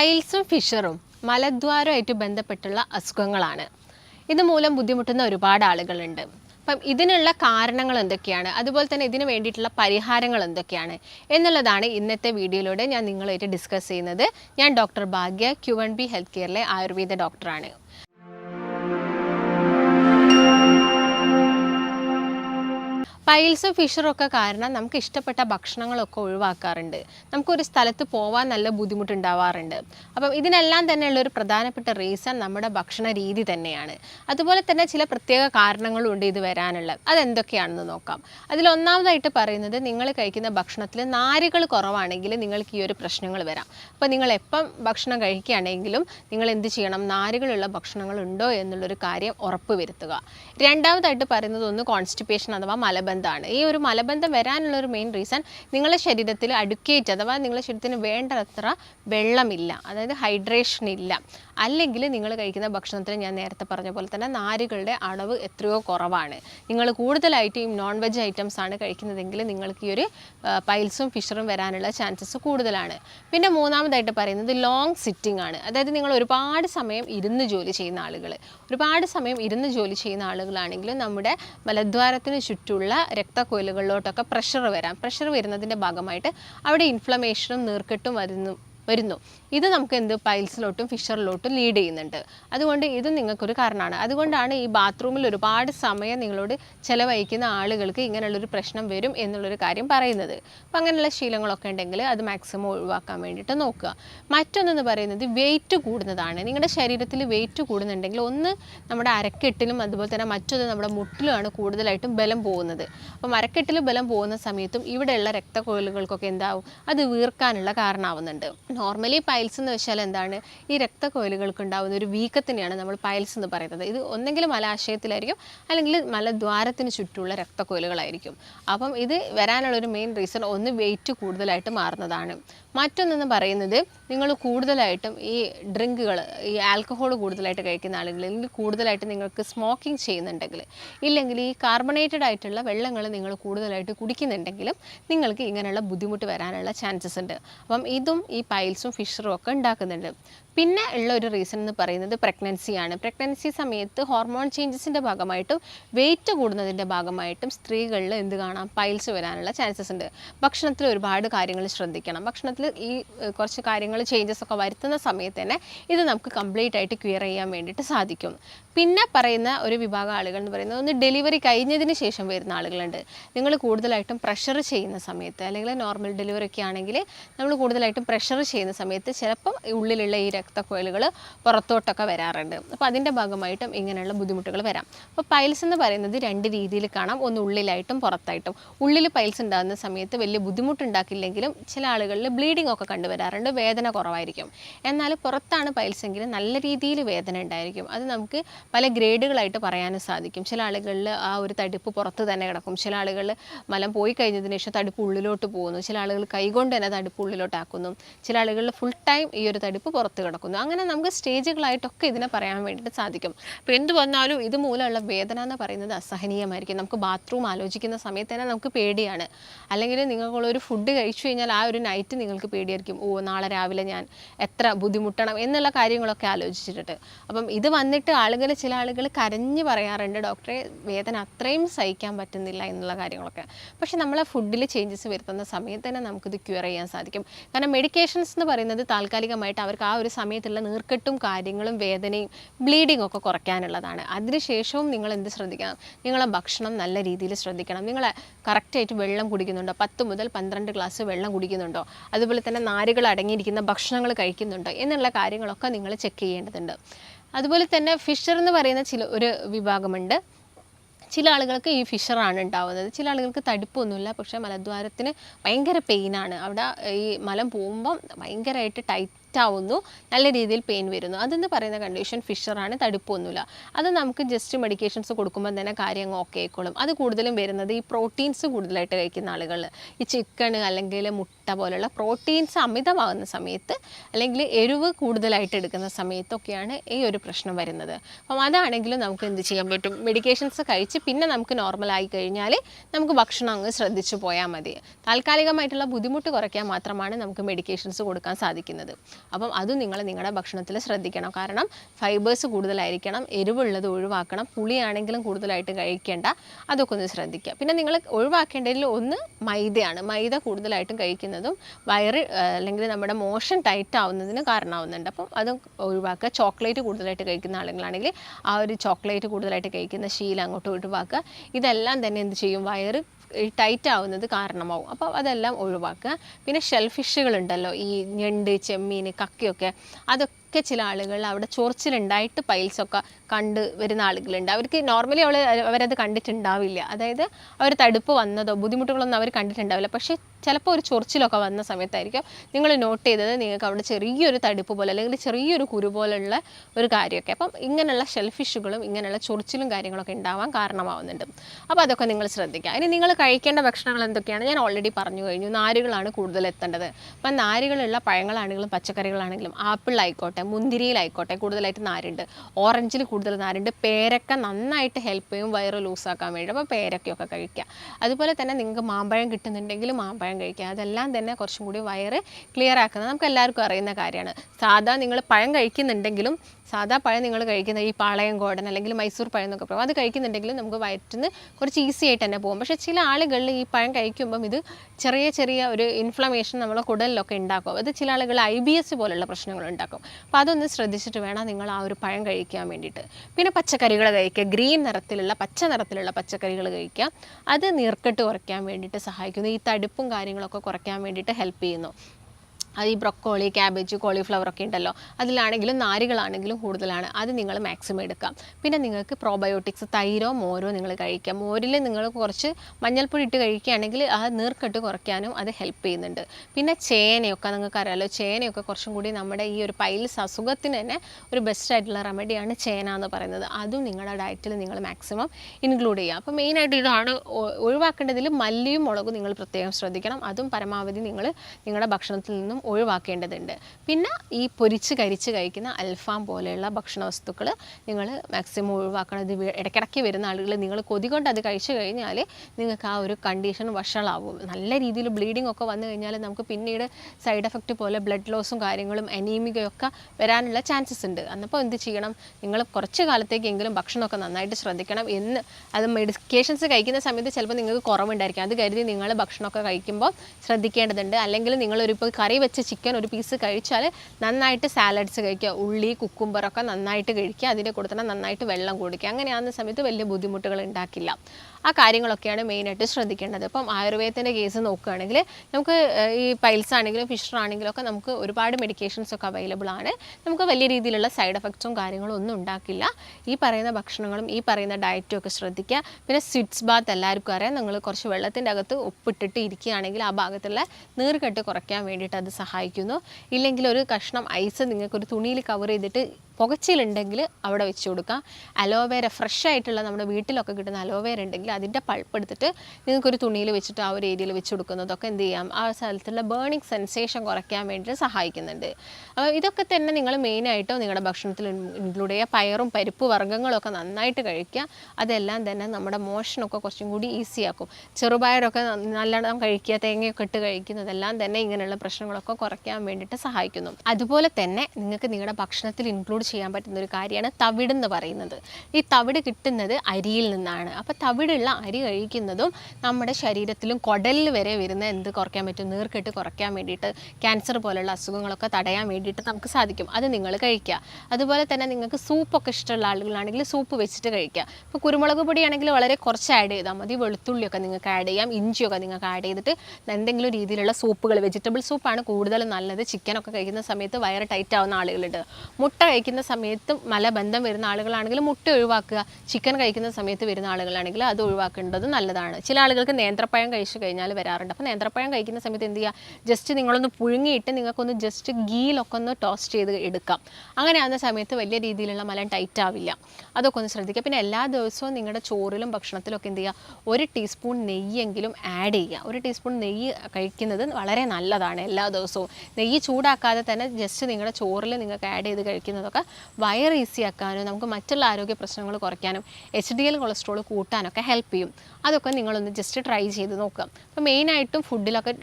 പൈൽസും ഫിഷറും മലദ്വാരമായിട്ട് ബന്ധപ്പെട്ടുള്ള അസുഖങ്ങളാണ്. ഇതുമൂലം ബുദ്ധിമുട്ടുന്ന ഒരുപാട് ആളുകളുണ്ട്. അപ്പം ഇതിനുള്ള കാരണങ്ങൾ എന്തൊക്കെയാണ്? അതുപോലെ തന്നെ ഇതിന് വേണ്ടിയിട്ടുള്ള പരിഹാരങ്ങൾ എന്തൊക്കെയാണ്? എന്നുള്ളതാണ് ഇന്നത്തെ വീഡിയോയിലൂടെ ഞാൻ നിങ്ങളായിട്ട് ഡിസ്കസ് ചെയ്യുന്നത്. ഞാൻ doctor Bhagya Q N B health കെയറിലെ Ayurveda ഡോക്ടറാണ്. പൈൽസും ഫിഷറും ഒക്കെ കാരണം നമുക്ക് ഇഷ്ടപ്പെട്ട ഭക്ഷണങ്ങളൊക്കെ ഒഴിവാക്കാറുണ്ട്. നമുക്കൊരു സ്ഥലത്ത് പോവാൻ നല്ല ബുദ്ധിമുട്ടുണ്ടാവാറുണ്ട്. അപ്പം ഇതിനെല്ലാം തന്നെയുള്ള ഒരു പ്രധാനപ്പെട്ട റീസൺ നമ്മുടെ ഭക്ഷണ രീതി തന്നെയാണ്. അതുപോലെ തന്നെ ചില പ്രത്യേക കാരണങ്ങളും ഉണ്ട് ഇത് വരാനുള്ളത് അതെന്തൊക്കെയാണെന്ന് നോക്കാം. അതിലൊന്നാമതായിട്ട് പറയുന്നത് നിങ്ങൾ കഴിക്കുന്ന ഭക്ഷണത്തിൽ നാരുകൾ കുറവാണെങ്കിൽ നിങ്ങൾക്ക് ഈ ഒരു പ്രശ്നങ്ങൾ വരാം. അപ്പോൾ നിങ്ങൾ എപ്പം ഭക്ഷണം കഴിക്കുകയാണെങ്കിലും നിങ്ങൾ എന്ത് ചെയ്യണം? നാരുകളുള്ള ഭക്ഷണങ്ങൾ ഉണ്ടോ എന്നുള്ളൊരു കാര്യം ഉറപ്പ് വരുത്തുക. രണ്ടാമതായിട്ട് പറയുന്നത് ഒന്ന് കോൺസ്റ്റിപ്പേഷൻ അഥവാ മലബന്ധമാണ് ഈ ഒരു മലബന്ധം വരാനുള്ള ഒരു മെയിൻ റീസൺ നിങ്ങളുടെ ശരീരത്തിൽ അടുക്കേറ്റ് അഥവാ നിങ്ങളുടെ ശരീരത്തിന് വേണ്ടത്ര വെള്ളമില്ല അതായത് ഹൈഡ്രേഷൻ ഇല്ല അല്ലെങ്കിൽ നിങ്ങൾ കഴിക്കുന്ന ഭക്ഷണത്തിൽ ഞാൻ നേരത്തെ പറഞ്ഞ പോലെ തന്നെ നാരുകളുടെ അളവ് എത്രയോ കുറവാണ്. നിങ്ങൾ കൂടുതലായിട്ട് ഈ നോൺ വെജ് ഐറ്റംസ് ആണ് കഴിക്കുന്നതെങ്കിൽ നിങ്ങൾക്ക് ഈ ഒരു പൈൽസും ഫിഷറും വരാനുള്ള ചാൻസസ് കൂടുതലാണ്. പിന്നെ മൂന്നാമതായിട്ട് പറയുന്നത് ലോങ് സിറ്റിംഗ് ആണ്. അതായത് നിങ്ങൾ ഒരുപാട് സമയം ഇരുന്ന് ജോലി ചെയ്യുന്ന ആളുകൾ ഒരുപാട് സമയം ഇരുന്ന് ജോലി ചെയ്യുന്ന ആളുകളാണെങ്കിലും നമ്മുടെ മലദ്വാരത്തിന് ചുറ്റുള്ള രക്തക്കൊയിലുകളിലോട്ടൊക്കെ പ്രഷർ വരാം. പ്രഷർ വരുന്നതിന്റെ ഭാഗമായിട്ട് അവിടെ ഇൻഫ്ലമേഷനും നീർക്കെട്ടും വരുന്നു വരുന്നു. ഇത് നമുക്ക് എന്ത്? പൈൽസിലോട്ടും ഫിഷറിലോട്ടും ലീഡ് ചെയ്യുന്നുണ്ട്. അതുകൊണ്ട് ഇത് നിങ്ങൾക്കൊരു കാരണമാണ്. അതുകൊണ്ടാണ് ഈ ബാത്റൂമിൽ ഒരുപാട് സമയം നിങ്ങളോട് ചിലവഴിക്കുന്ന ആളുകൾക്ക് ഇങ്ങനെയുള്ളൊരു പ്രശ്നം വരും എന്നുള്ളൊരു കാര്യം പറയുന്നത്. അപ്പം അങ്ങനെയുള്ള ശീലങ്ങളൊക്കെ ഉണ്ടെങ്കിൽ അത് മാക്സിമം ഒഴിവാക്കാൻ വേണ്ടിയിട്ട് നോക്കുക. മറ്റൊന്നെന്ന് പറയുന്നത് വെയിറ്റ് കൂടുന്നതാണ്. നിങ്ങളുടെ ശരീരത്തിൽ വെയിറ്റ് കൂടുന്നുണ്ടെങ്കിൽ ഒന്ന് നമ്മുടെ അരക്കെട്ടിലും അതുപോലെ തന്നെ മറ്റൊന്ന് നമ്മുടെ മുട്ടിലുമാണ് കൂടുതലായിട്ടും ബലം പോകുന്നത്. അപ്പം അരക്കെട്ടിൽ ബലം പോകുന്ന സമയത്തും ഇവിടെയുള്ള രക്തക്കൊഴലുകൾക്കൊക്കെ എന്താവും? അത് വീർക്കാനുള്ള കാരണമാവുന്നുണ്ട്. നോർമലി പൈൽസ് എന്ന് വെച്ചാൽ എന്താണ്? ഈ രക്തക്കോയിലുകൾക്ക് ഉണ്ടാകുന്ന ഒരു വീക്കത്തിനെയാണ് നമ്മൾ പൈൽസ് എന്ന് പറയുന്നത്. ഇത് ഒന്നെങ്കിൽ മലാശയത്തിലായിരിക്കും അല്ലെങ്കിൽ മലദ്വാരത്തിന് ചുറ്റുമുള്ള രക്തക്കോയിലുകളായിരിക്കും. അപ്പം ഇത് വരാനുള്ള ഒരു മെയിൻ റീസൺ ഒന്ന് വെയിറ്റ് കൂടുതലായിട്ട് മാറുന്നതാണ്. മറ്റൊന്നെന്ന് പറയുന്നത് നിങ്ങൾ കൂടുതലായിട്ടും ഈ ഡ്രിങ്കുകൾ ഈ ആൽക്കഹോൾ കൂടുതലായിട്ട് കഴിക്കുന്ന അല്ലെങ്കിൽ കൂടുതലായിട്ട് നിങ്ങൾക്ക് സ്മോക്കിംഗ് ചെയ്യുന്നുണ്ടെങ്കിൽ ഇല്ലെങ്കിൽ ഈ കാർബണേറ്റഡ് ആയിട്ടുള്ള വെള്ളങ്ങൾ നിങ്ങൾ കൂടുതലായിട്ട് കുടിക്കുന്നുണ്ടെങ്കിലും നിങ്ങൾക്ക് ഇങ്ങനെയുള്ള ബുദ്ധിമുട്ട് വരാനുള്ള ചാൻസസ് ഉണ്ട്. അപ്പം ഇതും ഈ പൈൽസും ഫിഷറും ഒക്കെ ഉണ്ടാക്കുന്നുണ്ട്. പിന്നെ ഉള്ള ഒരു റീസൺ എന്ന് പറയുന്നത് പ്രഗ്നൻസിയാണ് പ്രഗ്നൻസി സമയത്ത് ഹോർമോൺ ചേഞ്ചസിന്റെ ഭാഗമായിട്ടും വെയിറ്റ് കൂടുന്നതിന്റെ ഭാഗമായിട്ടും സ്ത്രീകളിൽ എന്ത് കാണാം? പൈൽസ് വരാനുള്ള ചാൻസസ് ഉണ്ട്. ഭക്ഷണത്തിൽ ഒരുപാട് കാര്യങ്ങൾ ശ്രദ്ധിക്കണം. ഭക്ഷണത്തിൽ ഈ കുറച്ച് കാര്യങ്ങൾ ചേഞ്ചസ് ഒക്കെ വരുത്തുന്ന സമയത്ത് തന്നെ ഇത് നമുക്ക് കംപ്ലീറ്റ് ആയിട്ട് ക്യൂർ ചെയ്യാൻ വേണ്ടിയിട്ട് സാധിക്കും. പിന്നെ പറയുന്ന ഒരു വിഭാഗം ആളുകൾ എന്ന് പറയുന്നത് ഒന്ന് ഡെലിവറി കഴിഞ്ഞതിന് ശേഷം വരുന്ന ആളുകളുണ്ട്. നിങ്ങൾ കൂടുതലായിട്ടും പ്രഷർ ചെയ്യുന്ന സമയത്ത് അല്ലെങ്കിൽ നോർമൽ ഡെലിവറി ഒക്കെ ആണെങ്കിൽ നമ്മൾ കൂടുതലായിട്ടും പ്രഷർ ചെയ്യുന്ന സമയത്ത് ചിലപ്പം ഉള്ളിലുള്ള ഈ രക്തക്കുഴലുകൾ പുറത്തോട്ടൊക്കെ വരാറുണ്ട്. അപ്പോൾ അതിന്റെ ഭാഗമായിട്ടും ഇങ്ങനെയുള്ള ബുദ്ധിമുട്ടുകൾ വരാം. അപ്പോൾ പൈൽസ് എന്ന് പറയുന്നത് രണ്ട് രീതിയിൽ കാണാം. ഒന്ന് ഉള്ളിലായിട്ടും പുറത്തായിട്ടും. ഉള്ളിൽ പൈൽസ് ഉണ്ടാകുന്ന സമയത്ത് വലിയ ബുദ്ധിമുട്ടുണ്ടാക്കില്ലെങ്കിലും ചില ആളുകളിൽ ബ്ലീഡിംഗ് ഒക്കെ കണ്ടുവരാറുണ്ട്. വേദന കുറവായിരിക്കും. എന്നാൽ പുറത്താണ് പൈൽസ് എങ്കിൽ നല്ല രീതിയിൽ വേദന ഉണ്ടായിരിക്കും. അത് നമുക്ക് പല ഗ്രേഡുകളായിട്ട് പറയാനും സാധിക്കും. ചില ആളുകളിൽ ആ ഒരു തടിപ്പ് പുറത്ത് തന്നെ കിടക്കും. ചില ആളുകൾ മലം പോയി കഴിഞ്ഞതിന് ശേഷം തടിപ്പ് ഉള്ളിലോട്ട് പോകുന്നു. ചില ആളുകൾ കൈകൊണ്ട് തന്നെ തടിപ്പ് ഉള്ളിലോട്ടാക്കുന്നു. ചില ആളുകളിൽ ഫുൾ ടൈം ഈ ഒരു തടിപ്പ് പുറത്ത് കിടക്കുന്നു അങ്ങനെ നമുക്ക് സ്റ്റേജുകളായിട്ടൊക്കെ ഇതിനെ പറയാൻ വേണ്ടിയിട്ട് സാധിക്കും. അപ്പോൾ എന്ത് വന്നാലും ഇതുമൂലമുള്ള വേദന എന്ന് പറയുന്നത് അസഹനീയമായിരിക്കും. നമുക്ക് ബാത്റൂം ആലോചിക്കുന്ന സമയത്ത് തന്നെ നമുക്ക് പേടിയാണ്. അല്ലെങ്കിൽ നിങ്ങൾക്കുള്ളൊരു ഫുഡ് കഴിച്ചു കഴിഞ്ഞാൽ ആ ഒരു നൈറ്റ് നിങ്ങൾക്ക് പേടിയായിരിക്കും. ഓ നാളെ രാവിലെ ഞാൻ എത്ര ബുദ്ധിമുട്ടണം എന്നുള്ള കാര്യങ്ങളൊക്കെ ആലോചിച്ചിട്ട് അപ്പം ഇത് വന്നിട്ട് ആളുകൾ ചില ആളുകൾ കരഞ്ഞു പറയാറുണ്ട് ഡോക്ടറെ വേദന അത്രയും സഹിക്കാൻ പറ്റുന്നില്ല എന്നുള്ള കാര്യങ്ങളൊക്കെ. പക്ഷെ നമ്മളെ ഫുഡിൽ ചേഞ്ചസ് വരുത്തുന്ന സമയത്ത് തന്നെ നമുക്കിത് ക്യൂർ ചെയ്യാൻ സാധിക്കും. കാരണം മെഡിക്കേഷൻസ് എന്ന് പറയുന്നത് താൽക്കാലികമായിട്ട് അവർക്ക് ആ ഒരു സമയത്തുള്ള നീർക്കെട്ടും കാര്യങ്ങളും വേദനയും ബ്ലീഡിംഗ് ഒക്കെ കുറയ്ക്കാനുള്ളതാണ്. അതിനുശേഷവും നിങ്ങൾ എന്ത് ശ്രദ്ധിക്കണം? നിങ്ങളെ ഭക്ഷണം നല്ല രീതിയിൽ ശ്രദ്ധിക്കണം. നിങ്ങൾ കറക്റ്റായിട്ട് വെള്ളം കുടിക്കുന്നുണ്ടോ? പത്ത് മുതൽ പന്ത്രണ്ട് ഗ്ലാസ് വെള്ളം കുടിക്കുന്നുണ്ടോ? അതുപോലെ തന്നെ നാരുകൾ അടങ്ങിയിരിക്കുന്ന ഭക്ഷണങ്ങൾ കഴിക്കുന്നുണ്ടോ? എന്നുള്ള കാര്യങ്ങളൊക്കെ നിങ്ങൾ ചെക്ക് ചെയ്യേണ്ടതുണ്ട്. അതുപോലെ തന്നെ ഫിഷർ എന്ന് പറയുന്ന ചില ഒരു വിഭാഗമുണ്ട്. ചില ആളുകൾക്ക് ഈ ഫിഷറാണ് ഉണ്ടാവുന്നത്. ചില ആളുകൾക്ക് തടിപ്പൊന്നുമില്ല. പക്ഷേ മലദ്വാരത്തിന് ഭയങ്കര പെയിനാണ് അവിടെ ഈ മലം പോകുമ്പം ഭയങ്കരമായിട്ട് ടൈറ്റ് ആവുന്നു നല്ല രീതിയിൽ പെയിൻ വരുന്നു. അതെന്ന് പറയുന്ന കണ്ടീഷൻ ഫിഷറാണ്. തടുപ്പൊന്നുമില്ല. അത് നമുക്ക് ജസ്റ്റ് മെഡിക്കേഷൻസ് കൊടുക്കുമ്പോൾ തന്നെ കാര്യങ്ങൾ ഓക്കെ ആയിക്കോളും. അത് കൂടുതലും വരുന്നത് ഈ പ്രോട്ടീൻസ് കൂടുതലായിട്ട് കഴിക്കുന്ന ആളുകൾ ഈ ചിക്കൻ അല്ലെങ്കിൽ മുട്ട പോലുള്ള പ്രോട്ടീൻസ് അമിതമാകുന്ന സമയത്ത് അല്ലെങ്കിൽ എരിവ് കൂടുതലായിട്ട് എടുക്കുന്ന സമയത്തൊക്കെയാണ് ഈ ഒരു പ്രശ്നം വരുന്നത്. അപ്പം അതാണെങ്കിലും നമുക്ക് എന്ത് ചെയ്യാൻ പറ്റും? മെഡിക്കേഷൻസ് കഴിച്ച് പിന്നെ നമുക്ക് നോർമലായി കഴിഞ്ഞാൽ നമുക്ക് ഭക്ഷണം അങ്ങ് ശ്രദ്ധിച്ചു പോയാൽ മതി. താൽക്കാലികമായിട്ടുള്ള ബുദ്ധിമുട്ട് കുറയ്ക്കാൻ മാത്രമാണ് നമുക്ക് മെഡിക്കേഷൻസ് കൊടുക്കാൻ സാധിക്കുന്നത്. അപ്പം അതും നിങ്ങൾ നിങ്ങളുടെ ഭക്ഷണത്തിൽ ശ്രദ്ധിക്കണം. കാരണം ഫൈബേഴ്സ് കൂടുതലായിരിക്കണം എരിവുള്ളത് ഒഴിവാക്കണം പുളിയാണെങ്കിലും കൂടുതലായിട്ട് കഴിക്കേണ്ട അതൊക്കെ ഒന്ന് ശ്രദ്ധിക്കുക. പിന്നെ നിങ്ങൾ ഒഴിവാക്കേണ്ടതിൽ ഒന്ന് മൈദയാണ്. മൈദ കൂടുതലായിട്ടും കഴിക്കുന്നതും വയറ് അല്ലെങ്കിൽ നമ്മുടെ മോഷൻ ടൈറ്റ് ആവുന്നതിന് കാരണമാവുന്നുണ്ട്. അപ്പം അത് ഒഴിവാക്കുക. ചോക്ലേറ്റ് കൂടുതലായിട്ട് കഴിക്കുന്ന ആളുകളാണെങ്കിൽ ആ ഒരു ചോക്ലേറ്റ് കൂടുതലായിട്ട് കഴിക്കുന്ന ശീലം അങ്ങോട്ട് ഒഴിവാക്കുക. ഇതെല്ലാം തന്നെ എന്ത് ചെയ്യും? വയറ് ടൈറ്റ് ആവുന്നത് കാരണമാവും. അപ്പോൾ അതെല്ലാം ഒഴിവാക്കുക. പിന്നെ ഷെൽ ഫിഷുകളുണ്ടല്ലോ ഈ ഞണ്ട് ചെമ്മീൻ കക്കയൊക്കെ. അതൊക്കെ ചില ആളുകൾ അവിടെ ചൊറിച്ചിലുണ്ടായിട്ട് പൈൽസൊക്കെ കണ്ട് വരുന്ന ആളുകളുണ്ട്. അവർക്ക് നോർമലി അവൾ അവരത് കണ്ടിട്ടുണ്ടാവില്ല. അതായത് അവർ തടുപ്പ് വന്നതോ ബുദ്ധിമുട്ടുകളൊന്നും അവർ കണ്ടിട്ടുണ്ടാവില്ല. പക്ഷേ ചിലപ്പോൾ ഒരു ചൊറിച്ചിലൊക്കെ വന്ന സമയത്തായിരിക്കും നിങ്ങൾ നോട്ട് ചെയ്തത് നിങ്ങൾക്ക് അവിടെ ചെറിയൊരു തടുപ്പ് പോലെ അല്ലെങ്കിൽ ചെറിയൊരു കുരു പോലുള്ള ഒരു കാര്യമൊക്കെ. അപ്പം ഇങ്ങനെയുള്ള ഷെൽഫിഷുകളും ഇങ്ങനെയുള്ള ചൊറിച്ചിലും കാര്യങ്ങളൊക്കെ ഉണ്ടാവാൻ കാരണമാവുന്നുണ്ട്. അപ്പോൾ അതൊക്കെ നിങ്ങൾ ശ്രദ്ധിക്കുക. ഇനി നിങ്ങൾ കഴിക്കേണ്ട ഭക്ഷണങ്ങൾ എന്തൊക്കെയാണ്? ഞാൻ ഓൾറെഡി പറഞ്ഞു കഴിഞ്ഞു. നാരുകളാണ് കൂടുതൽ എത്തേണ്ടത്. അപ്പം നാരുകളുള്ള പഴങ്ങളാണെങ്കിലും പച്ചക്കറികളാണെങ്കിലും ആപ്പിളിലായിക്കോട്ടെ മുന്തിരിയിലായിക്കോട്ടെ കൂടുതലായിട്ട് നാരുണ്ട്. ഓറഞ്ചിൽ കൂടുതൽ നാരുണ്ട്. പേരക്ക നന്നായിട്ട് ഹെൽപ്പ് ചെയ്യും വയറ് ലൂസാക്കാൻ വേണ്ടി. അപ്പോൾ പേരക്കയൊക്കെ കഴിക്കുക. അതുപോലെ തന്നെ നിങ്ങൾക്ക് മാമ്പഴം കിട്ടുന്നുണ്ടെങ്കിൽ മാമ്പഴം കഴിക്കുക അതെല്ലാം തന്നെ കുറച്ചും കൂടി വയറ് ക്ലിയർ ആക്കുന്നത് നമുക്ക് എല്ലാവർക്കും അറിയുന്ന കാര്യമാണ്. സാധാ നിങ്ങൾ പഴം കഴിക്കുന്നുണ്ടെങ്കിലും സാധാ പഴം നിങ്ങൾ കഴിക്കുന്ന ഈ പാളയം കോടൻ അല്ലെങ്കിൽ മൈസൂർ പഴം എന്നൊക്കെ പറയും. അത് കഴിക്കുന്നുണ്ടെങ്കിലും നമുക്ക് വയറ്റിന് കുറച്ച് ഈസി ആയിട്ട് തന്നെ പോകും. പക്ഷേ ചില ആളുകളിൽ ഈ പഴം കഴിക്കുമ്പം ഇത് ചെറിയ ചെറിയ ഒരു ഇൻഫ്ലമേഷൻ നമ്മളെ കുടലിലൊക്കെ ഉണ്ടാക്കും. അത് ചില ആളുകൾ ഐ ബി എസ് പോലുള്ള പ്രശ്നങ്ങൾ ഉണ്ടാക്കും. അപ്പോൾ അതൊന്ന് ശ്രദ്ധിച്ചിട്ട് വേണം നിങ്ങൾ ആ ഒരു പഴം കഴിക്കാൻ വേണ്ടിയിട്ട്. പിന്നെ പച്ചക്കറികൾ കഴിക്കുക. ഗ്രീൻ നിറത്തിലുള്ള പച്ച നിറത്തിലുള്ള പച്ചക്കറികൾ കഴിക്കുക. അത് നീർക്കെട്ട് കുറയ്ക്കാൻ വേണ്ടിയിട്ട് സഹായിക്കുന്നു. ഈ തടുപ്പും കാര്യങ്ങളൊക്കെ കുറയ്ക്കാൻ വേണ്ടിയിട്ട് ഹെൽപ്പ് ചെയ്യുന്നു. അത് ഈ ബ്രൊക്കോളി ക്യാബേജ് കോളിഫ്ലവർ ഒക്കെ ഉണ്ടല്ലോ. അതിലാണെങ്കിലും നാരുകളാണെങ്കിലും കൂടുതലാണ്. അത് നിങ്ങൾ മാക്സിമം എടുക്കാം പിന്നെ നിങ്ങൾക്ക് പ്രോബയോട്ടിക്സ് തൈരോ മോരോ നിങ്ങൾ കഴിക്കാം മോരിൽ നിങ്ങൾ കുറച്ച് മഞ്ഞൾപ്പൊടി ഇട്ട് കഴിക്കുകയാണെങ്കിൽ ആ നീർക്കെട്ട് കുറയ്ക്കാനും അത് ഹെൽപ്പ് ചെയ്യുന്നുണ്ട്. പിന്നെ ചേനയൊക്കെ നിങ്ങൾക്ക് അറിയാലോ ചേനയൊക്കെ കുറച്ചും കൂടി നമ്മുടെ ഈ ഒരു പൈൽസ് അസുഖത്തിന് തന്നെ ഒരു ബെസ്റ്റ് ആയിട്ടുള്ള റെമഡിയാണ് ചേന എന്ന് പറയുന്നത്. അതും നിങ്ങളുടെ ഡയറ്റിൽ നിങ്ങൾ മാക്സിമം ഇൻക്ലൂഡ് ചെയ്യുക. അപ്പോൾ മെയിനായിട്ട് ഇതാണ് ഒഴിവാക്കേണ്ടതിൽ മല്ലിയും മുളകും നിങ്ങൾ പ്രത്യേകം ശ്രദ്ധിക്കണം. അതും പരമാവധി നിങ്ങൾ നിങ്ങളുടെ ഭക്ഷണത്തിൽ നിന്നും ഒഴിവാക്കേണ്ടതുണ്ട്. പിന്നെ ഈ പൊരിച്ച് കരിച്ച് കഴിക്കുന്ന അൽഫാം പോലെയുള്ള ഭക്ഷണ വസ്തുക്കൾ നിങ്ങൾ മാക്സിമം ഒഴിവാക്കണം. ഇത് ഇടയ്ക്കിടയ്ക്ക് വരുന്ന ആളുകൾ നിങ്ങൾ കൊതി കൊണ്ട് അത് കഴിച്ചു കഴിഞ്ഞാൽ നിങ്ങൾക്ക് ആ ഒരു കണ്ടീഷൻ വഷളാവും. നല്ല രീതിയിൽ ബ്ലീഡിംഗ് ഒക്കെ വന്നു കഴിഞ്ഞാൽ നമുക്ക് പിന്നീട് സൈഡ് എഫക്റ്റ് പോലെ ബ്ലഡ് ലോസും കാര്യങ്ങളും അനീമികയൊക്കെ വരാനുള്ള ചാൻസസ് ഉണ്ട്. അന്നപ്പോൾ എന്ത് ചെയ്യണം? നിങ്ങൾ കുറച്ച് കാലത്തേക്കെങ്കിലും ഭക്ഷണമൊക്കെ നന്നായിട്ട് ശ്രദ്ധിക്കണം എന്ന്. അത് മെഡിക്കേഷൻസ് കഴിക്കുന്ന സമയത്ത് ചിലപ്പോൾ നിങ്ങൾക്ക് കുറവുണ്ടായിരിക്കും. അത് കരുതി നിങ്ങൾ ഭക്ഷണമൊക്കെ കഴിക്കുമ്പോൾ ശ്രദ്ധിക്കേണ്ടതുണ്ട്. അല്ലെങ്കിൽ നിങ്ങളൊരു ഇപ്പോൾ കറി ചിക്കൻ ഒരു പീസ് കഴിച്ചാൽ നന്നായിട്ട് സാലഡ്സ് കഴിക്കുക. ഉള്ളി കുക്കുംബറൊക്കെ നന്നായിട്ട് കഴിക്കുക. അതിന്റെ കൂടെ തന്നെ നന്നായിട്ട് വെള്ളം കുടിക്കുക. അങ്ങനെയാകുന്ന സമയത്ത് വലിയ ബുദ്ധിമുട്ടുകൾ ഉണ്ടാക്കില്ല. ആ കാര്യങ്ങളൊക്കെയാണ് മെയിനായിട്ട് ശ്രദ്ധിക്കേണ്ടത്. ഇപ്പം ആയുർവേദത്തിന്റെ കേസ് നോക്കുകയാണെങ്കിൽ നമുക്ക് ഈ പൈൽസ് ആണെങ്കിലും ഫിഷർ ആണെങ്കിലും ഒക്കെ നമുക്ക് ഒരുപാട് മെഡിക്കേഷൻസ് ഒക്കെ അവൈലബിൾ ആണ്. നമുക്ക് വലിയ രീതിയിലുള്ള സൈഡ് എഫക്ട്സും കാര്യങ്ങളും ഒന്നും ഉണ്ടാക്കില്ല. ഈ പറയുന്ന ഭക്ഷണങ്ങളും ഈ പറയുന്ന ഡയറ്റും ഒക്കെ ശ്രദ്ധിക്കുക. പിന്നെ സ്വിറ്റ്സ് ബാത്ത് എല്ലാവർക്കും അറിയാം. നിങ്ങൾ കുറച്ച് വെള്ളത്തിന്റെ അകത്ത് ഉപ്പിട്ടിട്ട് ഇരിക്കുകയാണെങ്കിൽ ആ ഭാഗത്തുള്ള നീർക്കെട്ട് കുറയ്ക്കാൻ വേണ്ടിയിട്ട് അത് സഹായിക്കുന്നു. ഇല്ലെങ്കിൽ ഒരു കഷ്ണം ഐസ് നിങ്ങൾക്കൊരു തുണിയിൽ കവർ ചെയ്തിട്ട് പുകച്ചിലുണ്ടെങ്കിൽ അവിടെ വെച്ച് കൊടുക്കാം. അലോവേര ഫ്രഷ് ആയിട്ടുള്ള നമ്മുടെ വീട്ടിലൊക്കെ കിട്ടുന്ന അലോവേര ഉണ്ടെങ്കിൽ അതിന്റെ പൾപ്പ് എടുത്തിട്ട് നിങ്ങൾക്കൊരു തുണിയിൽ വെച്ചിട്ട് ആ ഒരു ഏരിയയിൽ വെച്ച് കൊടുക്കുന്നതൊക്കെ എന്ത് ചെയ്യാം? ആ സ്ഥലത്തുള്ള ബേണിംഗ് സെൻസേഷൻ കുറയ്ക്കാൻ വേണ്ടിയിട്ട് സഹായിക്കുന്നുണ്ട്. അപ്പോൾ ഇതൊക്കെ തന്നെ നിങ്ങൾ മെയിനായിട്ടോ നിങ്ങളുടെ ഭക്ഷണത്തിൽ ഇൻക്ലൂഡ് ചെയ്യുക. പയറും പരിപ്പ് വർഗങ്ങളൊക്കെ നന്നായിട്ട് കഴിക്കുക. അതെല്ലാം തന്നെ നമ്മുടെ മോഷനൊക്കെ കുറച്ചും കൂടി ഈസിയാക്കും ചെറുപയറൊക്കെ നല്ലോണം കഴിക്കുക. തേങ്ങയൊക്കെ ഇട്ട് കഴിക്കുന്നതെല്ലാം തന്നെ ഇങ്ങനെയുള്ള പ്രശ്നങ്ങളൊക്കെ കുറയ്ക്കാൻ വേണ്ടിയിട്ട് സഹായിക്കുന്നു. അതുപോലെ തന്നെ നിങ്ങൾക്ക് നിങ്ങളുടെ ഭക്ഷണത്തിൽ ഇൻക്ലൂഡ് ചെയ്യാൻ പറ്റുന്ന ഒരു കാര്യമാണ് തവിട് എന്ന് പറയുന്നത്. ഈ തവിട് കിട്ടുന്നത് അരിയിൽ നിന്നാണ്. അപ്പോൾ തവിടുള്ള അരി കഴിക്കുന്നതും നമ്മുടെ ശരീരത്തിലും കുടലിൽ വരെ വരുന്ന എന്ത് കുറയ്ക്കാൻ പറ്റും? നീർക്കെട്ട് കുറയ്ക്കാൻ വേണ്ടിയിട്ട് ക്യാൻസർ പോലുള്ള അസുഖങ്ങളൊക്കെ തടയാൻ വേണ്ടിയിട്ട് നമുക്ക് സാധിക്കും. അത് നിങ്ങൾ കഴിക്കുക. അതുപോലെ തന്നെ നിങ്ങൾക്ക് സൂപ്പൊക്കെ ഇഷ്ടമുള്ള ആളുകളാണെങ്കിൽ സൂപ്പ് വെച്ചിട്ട് കഴിക്കുക. ഇപ്പോൾ കുരുമുളക് പൊടിയാണെങ്കിൽ വളരെ കുറച്ച് ആഡ് ചെയ്താൽ മതി. വെളുത്തുള്ളിയൊക്കെ നിങ്ങൾക്ക് ആഡ് ചെയ്യാം. ഇഞ്ചിയൊക്കെ നിങ്ങൾക്ക് ആഡ് ചെയ്തിട്ട് എന്തെങ്കിലും രീതിയിലുള്ള സൂപ്പുകൾ വെജിറ്റബിൾ സൂപ്പാണ് കൂടുതൽ നല്ലത്. ചിക്കനൊക്കെ കഴിക്കുന്ന സമയത്ത് വയറ് ടൈറ്റ് ആവുന്ന ആളുകളുണ്ട്. മുട്ട കഴിക്കുന്ന സമയത്ത് മലബന്ധം വരുന്ന ആളുകളാണെങ്കിൽ മുട്ട ഒഴിവാക്കുക ചിക്കൻ കഴിക്കുന്ന സമയത്ത് വരുന്ന ആളുകളാണെങ്കിൽ അത് ഒഴിവാക്കേണ്ടത് നല്ലതാണ്. ചില ആളുകൾക്ക് നേന്ത്രപ്പഴം കഴിച്ചു കഴിഞ്ഞാൽ വരാറുണ്ട്. അപ്പോൾ നേന്ത്രപ്പഴം കഴിക്കുന്ന സമയത്ത് എന്ത് ചെയ്യുക ജസ്റ്റ് നിങ്ങളൊന്ന് പുഴുങ്ങിയിട്ട് നിങ്ങൾക്കൊന്ന് ജസ്റ്റ് ഗീലൊക്കെ ഒന്ന് ടോസ്റ്റ് ചെയ്ത് എടുക്കാം. അങ്ങനെ അങ്ങനെയാകുന്ന സമയത്ത് വലിയ രീതിയിലുള്ള മലം ടൈറ്റ് ആവില്ല. അതൊക്കെ ഒന്ന് ശ്രദ്ധിക്കുക. പിന്നെ എല്ലാ ദിവസവും നിങ്ങളുടെ ചോറിലും ഭക്ഷണത്തിലൊക്കെ എന്ത് ചെയ്യുക ഒരു ടീസ്പൂൺ നെയ്യെങ്കിലും ആഡ് ചെയ്യുക. ഒരു ടീസ്പൂൺ നെയ്യ് കഴിക്കുന്നത് വളരെ നല്ലതാണ് എല്ലാ ദിവസവും. നെയ്യ് ചൂടാക്കാതെ തന്നെ ജസ്റ്റ് നിങ്ങളുടെ ചോറിൽ നിങ്ങൾക്ക് ആഡ് ചെയ്ത് കഴിക്കുന്നതൊക്കെ വയർ ഈസി ആക്കാനും നമുക്ക് മറ്റുള്ള ആരോഗ്യ പ്രശ്നങ്ങൾ കുറയ്ക്കാനും എച്ച് ഡി എൽ കൊളസ്ട്രോൾ കൂട്ടാനൊക്കെ ഹെൽപ്പ് ചെയ്യും. അതൊക്കെ നിങ്ങളൊന്ന് ജസ്റ്റ് ട്രൈ ചെയ്ത് നോക്കുക. അപ്പോൾ മെയിനായിട്ടും ഫുഡിലൊക്കെ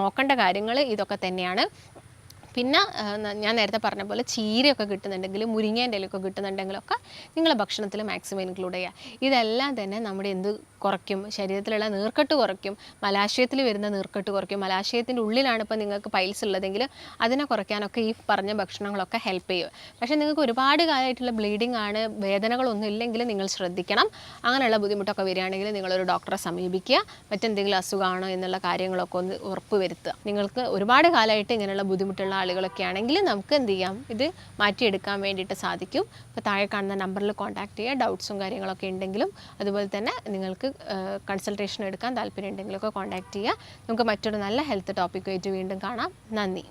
നോക്കേണ്ട കാര്യങ്ങൾ ഇതൊക്കെ തന്നെയാണ്. പിന്നെ ഞാൻ നേരത്തെ പറഞ്ഞ പോലെ ചീരയൊക്കെ കിട്ടുന്നുണ്ടെങ്കിൽ മുരിങ്ങേന്റെ ഇലയൊക്കെ കിട്ടുന്നുണ്ടെങ്കിലൊക്കെ നിങ്ങൾ ഭക്ഷണത്തിൽ മാക്സിമം ഇൻക്ലൂഡ് ചെയ്യുക. ഇതെല്ലാം തന്നെ നമ്മുടെ എന്ത് കുറയ്ക്കും? ശരീരത്തിലുള്ള നീർക്കെട്ട് കുറയ്ക്കും. മലാശയത്തിൽ വരുന്ന നീർക്കെട്ട് കുറയ്ക്കും. മലാശയത്തിന്റെ ഉള്ളിലാണ് ഇപ്പോൾ നിങ്ങൾക്ക് പൈൽസ് ഉള്ളതെങ്കിൽ അതിനെ കുറയ്ക്കാനൊക്കെ ഈ പറഞ്ഞ ഭക്ഷണങ്ങളൊക്കെ ഹെൽപ്പ് ചെയ്യും. പക്ഷേ നിങ്ങൾക്ക് ഒരുപാട് കാലമായിട്ടുള്ള ബ്ലീഡിംഗ് ആണ് വേദനകളൊന്നും ഇല്ലെങ്കിൽ നിങ്ങൾ ശ്രദ്ധിക്കണം. അങ്ങനെയുള്ള ബുദ്ധിമുട്ടൊക്കെ വരികയാണെങ്കിൽ നിങ്ങളൊരു ഡോക്ടറെ സമീപിക്കുക. മറ്റെന്തെങ്കിലും അസുഖമാണോ എന്നുള്ള കാര്യങ്ങളൊക്കെ ഒന്ന് ഉറപ്പ് വരുത്തുക. നിങ്ങൾക്ക് ഒരുപാട് കാലമായിട്ട് ഇങ്ങനെയുള്ള ബുദ്ധിമുട്ടുള്ള ആളുകളൊക്കെ ആണെങ്കിൽ നമുക്ക് എന്ത് ചെയ്യാം? ഇത് മാറ്റിയെടുക്കാൻ വേണ്ടിയിട്ട് സാധിക്കും. അപ്പോൾ താഴെ കാണുന്ന നമ്പറിൽ കോൺടാക്ട് ചെയ്യുക ഡൗട്ട്സും കാര്യങ്ങളൊക്കെ ഉണ്ടെങ്കിലും അതുപോലെ തന്നെ നിങ്ങൾക്ക് കൺസൾട്ടേഷൻ എടുക്കാൻ താല്പര്യം ഉണ്ടെങ്കിലൊക്കെ കോൺടാക്ട് ചെയ്യുക നമുക്ക് മറ്റൊരു നല്ല ഹെൽത്ത് ടോപ്പിക്കുമായിട്ട് വീണ്ടും കാണാം. നന്ദി.